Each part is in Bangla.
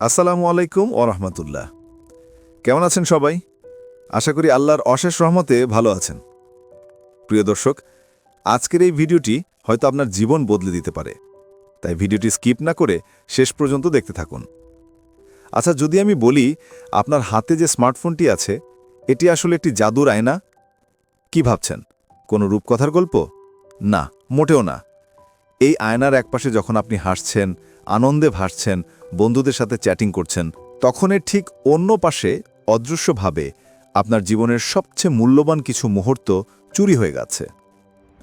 আসসালামু আলাইকুম ও রহমতুল্লাহ। কেমন আছেন সবাই? আশা করি আল্লাহর অশেষ রহমতে ভালো আছেন। প্রিয় দর্শক, আজকের এই ভিডিওটি হয়তো আপনার জীবন বদলে দিতে পারে। তাই ভিডিওটি স্কিপ না করে শেষ পর্যন্ত দেখতে থাকুন। আচ্ছা যদি আমি বলি আপনার হাতে যে স্মার্টফোনটি আছে, এটি আসলে একটি জাদুর আয়না? কি ভাবছেন? কোনো রূপকথার গল্প? না, মোটেও না। এই আয়নার একপাশে যখন আপনি হাসছেন, আনন্দে ভাসছেন বন্ধুদের সাথে চ্যাটিং করছেন, তখন এর ঠিক অন্য পাশে অদৃশ্যভাবে আপনার জীবনের সবচেয়ে মূল্যবান কিছু মুহূর্ত চুরি হয়ে গেছে।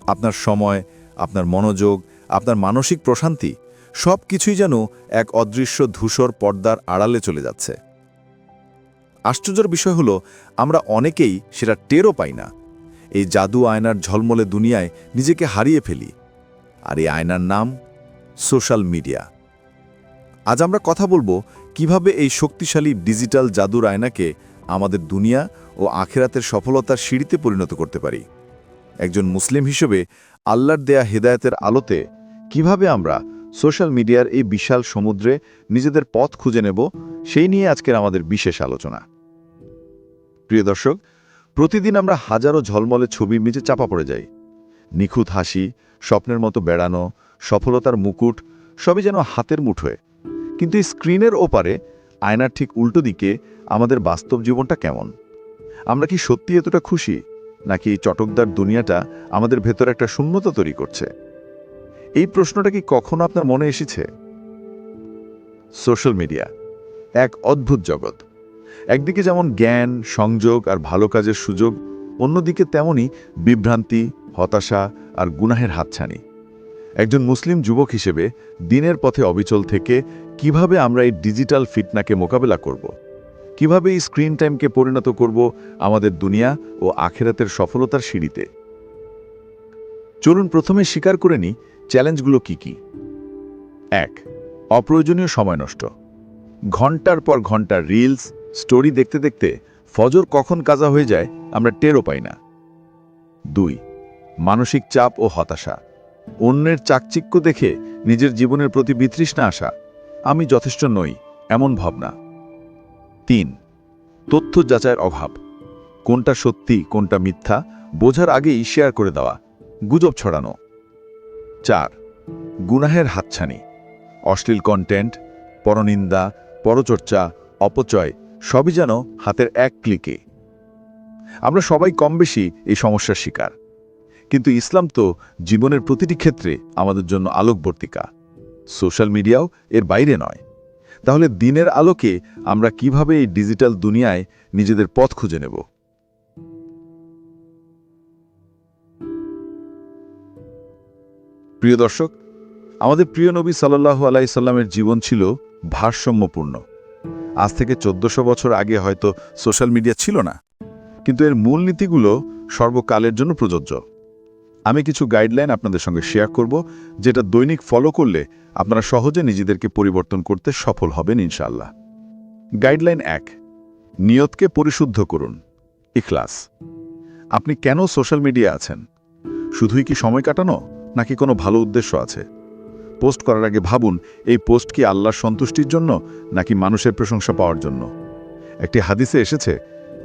আপনার সময়, আপনার মনোযোগ, আপনার মানসিক প্রশান্তি সব কিছুই যেন এক অদৃশ্য ধূসর পর্দার আড়ালে চলে যাচ্ছে। আশ্চর্যের বিষয় হলো, আমরা অনেকেই সেটা টেরও পাই না। এই জাদু আয়নার ঝলমলে দুনিয়ায় নিজেকে হারিয়ে ফেলি। আর এই আয়নার নাম সোশ্যাল মিডিয়া। আজ আমরা কথা বলব কীভাবে এই শক্তিশালী ডিজিটাল জাদুর আয়নাকে আমাদের দুনিয়া ও আখেরাতের সফলতার সিঁড়িতে পরিণত করতে পারি। একজন মুসলিম হিসেবে আল্লাহর দেয়া হেদায়েতের আলোতে কীভাবে আমরা সোশ্যাল মিডিয়ার এই বিশাল সমুদ্রে নিজেদের পথ খুঁজে নেব, সেই নিয়ে আজকের আমাদের বিশেষ আলোচনা। প্রিয় দর্শক, প্রতিদিন আমরা হাজারো ঝলমলে ছবির নিচে চাপা পড়ে যাই। নিখুঁত হাসি, স্বপ্নের মতো বেড়ানো, সফলতার মুকুট, সবই যেন হাতের মুঠোয়। কিন্তু এই স্ক্রিনের ওপারে আয়নার ঠিক উল্টো দিকে আমাদের বাস্তব জীবনটা কেমন? আমরা কি সত্যি এতটা খুশি, নাকি চটকদার দুনিয়াটা আমাদের ভেতর একটা শূন্যতা তৈরি করছে? এই প্রশ্নটা কি কখনো আপনার মনে এসেছে? সোশ্যাল মিডিয়া, এক অদ্ভুত জগৎ। একদিকে যেমন জ্ঞান, সংযোগ আর ভালো কাজের সুযোগ, অন্যদিকে তেমনই বিভ্রান্তি, হতাশা আর গুনাহের হাতছানি। একজন মুসলিম যুবক হিসেবে দিনের পথে অবিচল থেকে কীভাবে আমরা এই ডিজিটাল ফিটনাকে মোকাবেলা করব? কীভাবে এই স্ক্রিন টাইমকে পরিণত করব আমাদের দুনিয়া ও আখেরাতের সফলতার সিঁড়িতে? চলুন প্রথমে স্বীকার করে নিই চ্যালেঞ্জগুলো কি কি। এক, অপ্রয়োজনীয় সময় নষ্ট। ঘণ্টার পর ঘণ্টা রিলস, স্টোরি দেখতে দেখতে ফজর কখন কাজা হয়ে যায় আমরা টেরও পাই না। দুই, মানসিক চাপ ও হতাশা। অন্যের চাকচিক্য দেখে নিজের জীবনের প্রতি বিতৃষ্ণা আসা। আমি যথেষ্ট নই, এমন ভাবনা। তিন, তথ্য যাচাইয়ের অভাব। কোনটা সত্যি, কোনটা মিথ্যা, বোঝার আগেই শেয়ার করে দেওয়া। গুজব ছড়ানো। চার, গুনাহের হাতছানি। অশ্লীল কন্টেন্ট পরনিন্দা, পরচর্চা, অপচয়, সবই যেন হাতের এক ক্লিকে। আমরা সবাই কম বেশি এই সমস্যার শিকার। কিন্তু ইসলাম তো জীবনের প্রতিটি ক্ষেত্রে আমাদের জন্য আলোকবর্তিকা। সোশ্যাল মিডিয়াও এর বাইরে নয়। তাহলে দিনের আলোকে আমরা কীভাবে এই ডিজিটাল দুনিয়ায় নিজেদের পথ খুঁজে নেব? প্রিয় দর্শক, আমাদের প্রিয় নবী সাল্লাহ আলাইসাল্লামের জীবন ছিল ভারসাম্যপূর্ণ। আজ থেকে চোদ্দশো বছর আগে হয়তো সোশ্যাল মিডিয়া ছিল না, কিন্তু এর মূলনীতিগুলো সর্বকালের জন্য প্রযোজ্য। আমি কিছু গাইডলাইন আপনাদের সঙ্গে শেয়ার করব, যেটা দৈনিক ফলো করলে আপনারা সহজে নিজেদেরকে পরিবর্তন করতে সফল হবেন ইনশাল্লাহ গাইডলাইন এক, নিয়তকে পরিশুদ্ধ করুন, ইখলাস। আপনি কেন সোশ্যাল মিডিয়া আছেন? শুধুই কি সময় কাটানো, নাকি কোনো ভালো উদ্দেশ্য আছে? পোস্ট করার আগে ভাবুন, এই পোস্ট কি আল্লাহর সন্তুষ্টির জন্য, নাকি মানুষের প্রশংসা পাওয়ার জন্য? একটি হাদিসে এসেছে,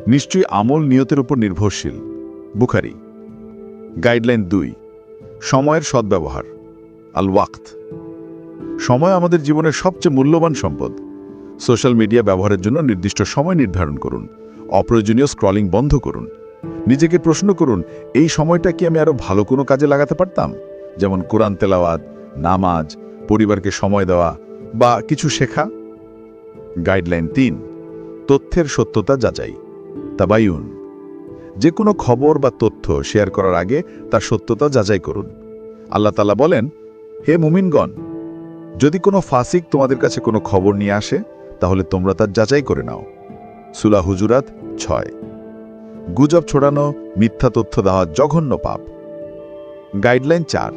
নিশ্চয়ই আমল নিয়তের উপর নির্ভরশীল। বুখারি। গাইডলাইন দুই, সময়ের সদ্ব্যবহার আল ওয়াক্ত সময় আমাদের জীবনের সবচেয়ে মূল্যবান সম্পদ। সোশ্যাল মিডিয়া ব্যবহারের জন্য নির্দিষ্ট সময় নির্ধারণ করুন, অপ্রয়োজনীয় স্ক্রলিং বন্ধ করুন। নিজেকে প্রশ্ন করুন, এই সময়টা কি আমি আরও ভালো কোনো কাজে লাগাতে পারতাম? যেমন কোরআন তেলাওয়াত, নামাজ, পরিবারকে সময় দেওয়া বা কিছু শেখা। গাইডলাইন তিন, তথ্যের সত্যতা যাচাই তাবায়ুন যে কোনো খবর বা তথ্য শেয়ার করার আগে তার সত্যতা যাচাই করুন। আল্লাহ তালা বলেন, হে মুমিনগণ, যদি কোনো ফাসিক তোমাদের কাছে কোনো খবর নিয়ে আসে, তাহলে তোমরা তার যাচাই করে নাও। সুলা হুজুরাত ছয়। গুজব ছড়ানো, মিথ্যা তথ্য দেওয়া জঘন্য পাপ। গাইডলাইন চার,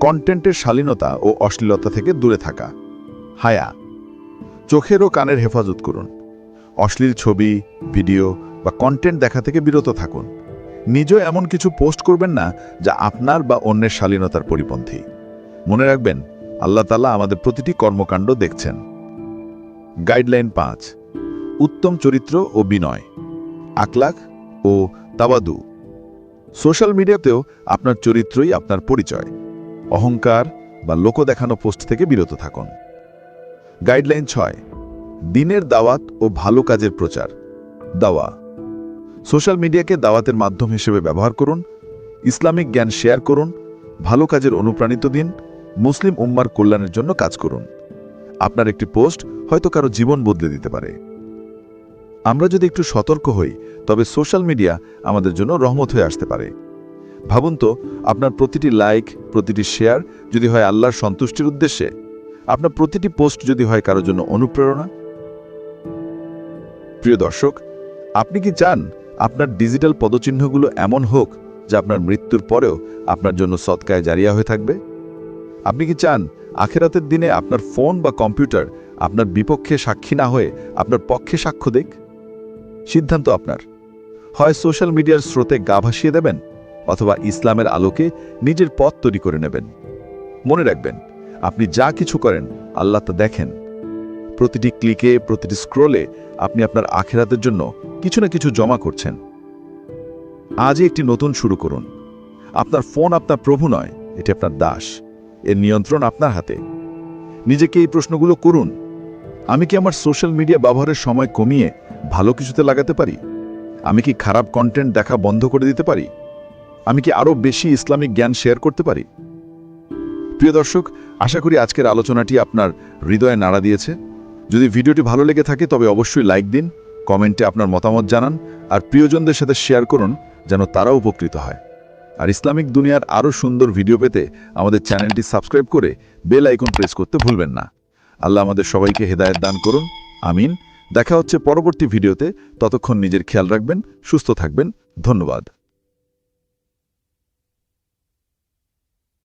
কন্টেন্টের শালীনতা ও অশ্লীলতা থেকে দূরে থাকা। হায়া, চোখের ও কানের হেফাজত করুন। অশ্লীল ছবি, ভিডিও বা কন্টেন্ট দেখা থেকে বিরত থাকুন। নিজেও এমন কিছু পোস্ট করবেন না যা আপনার বা অন্যের শালীনতার পরিপন্থী। মনে রাখবেন, আল্লাহ তালা আমাদের প্রতিটি কর্মকাণ্ড দেখছেন। গাইডলাইন পাঁচ, উত্তম চরিত্র ও বিনয় আকলাক ও তাবাদু সোশ্যাল মিডিয়াতেও আপনার চরিত্রই আপনার পরিচয়। অহংকার বা লোক দেখানো পোস্ট থেকে বিরত থাকুন। গাইডলাইন ছয়, দিনের দাওয়াত ও ভালো কাজের প্রচার। দাওয়া সোশ্যাল মিডিয়াকে দাওয়াতের মাধ্যম হিসেবে ব্যবহার করুন, ইসলামিক জ্ঞান শেয়ার করুন, ভালো কাজের অনুপ্রাণিত দিন, মুসলিম উম্মার কল্যাণের জন্য কাজ করুন। আপনার একটি পোস্ট হয়তো কারও জীবন বদলে দিতে পারে। আমরা যদি একটু সতর্ক হই, তবে সোশ্যাল মিডিয়া আমাদের জন্য রহমত হয়ে আসতে পারে। ভাবুন তো, আপনার প্রতিটি লাইক, প্রতিটি শেয়ার যদি হয় আল্লাহর সন্তুষ্টির উদ্দেশ্যে, আপনার প্রতিটি পোস্ট যদি হয় কারোর জন্য অনুপ্রেরণা। প্রিয় দর্শক, আপনি কি চান আপনার ডিজিটাল পদচিহ্নগুলো এমন হোক যা আপনার মৃত্যুর পরেও আপনার জন্য সৎকায় জারিয়া হয়ে থাকবে। আপনি কি চান আখেরাতের দিনে আপনার ফোন বা কম্পিউটার আপনার বিপক্ষে সাক্ষী না হয়ে আপনার পক্ষে সাক্ষ্য দিক? সিদ্ধান্ত আপনার। হয় সোশ্যাল মিডিয়ার স্রোতে গা ভাসিয়ে দেবেন অথবা ইসলামের আলোকে নিজের পথ তৈরি করে নেবেন। মনে রাখবেন, আপনি যা কিছু করেন, আল্লাহ তা দেখেন। প্রতিটি ক্লিকে, প্রতিটি স্ক্রোলে আপনি আপনার আখেরাতের জন্য কিছু না কিছু জমা করছেন। আজই একটি নতুন শুরু করুন। আপনার ফোন আপনার প্রভু নয়, এটি আপনার দাস। এর নিয়ন্ত্রণ আপনার হাতে। নিজেকে এই প্রশ্নগুলো করুন। আমি কি আমার সোশ্যাল মিডিয়া ব্যবহারের সময় কমিয়ে ভালো কিছুতে লাগাতে পারি? আমি কি খারাপ কন্টেন্ট দেখা বন্ধ করে দিতে পারি? আমি কি আরও বেশি ইসলামিক জ্ঞান শেয়ার করতে পারি? প্রিয় দর্শক, আশা করি আজকের আলোচনাটি আপনার হৃদয়ে নাড়া দিয়েছে। যদি ভিডিওটি ভালো লেগে থাকে, তবে অবশ্যই লাইক দিন। কমেন্টে আপনার মতামত জানান আর প্রিয়জনদের সাথে শেয়ার করুন যেন তারা উপকৃত হয়। আর ইসলামিক দুনিয়ার আরও সুন্দর ভিডিও পেতে আমাদের চ্যানেলটি সাবস্ক্রাইব করে বেল আইকন প্রেস করতে ভুলবেন না। আল্লাহ আমাদের সবাইকে হেদায়ত দান করুন। আমিন। দেখা হচ্ছে পরবর্তী ভিডিওতে। ততক্ষণ নিজের খেয়াল রাখবেন, সুস্থ থাকবেন। ধন্যবাদ।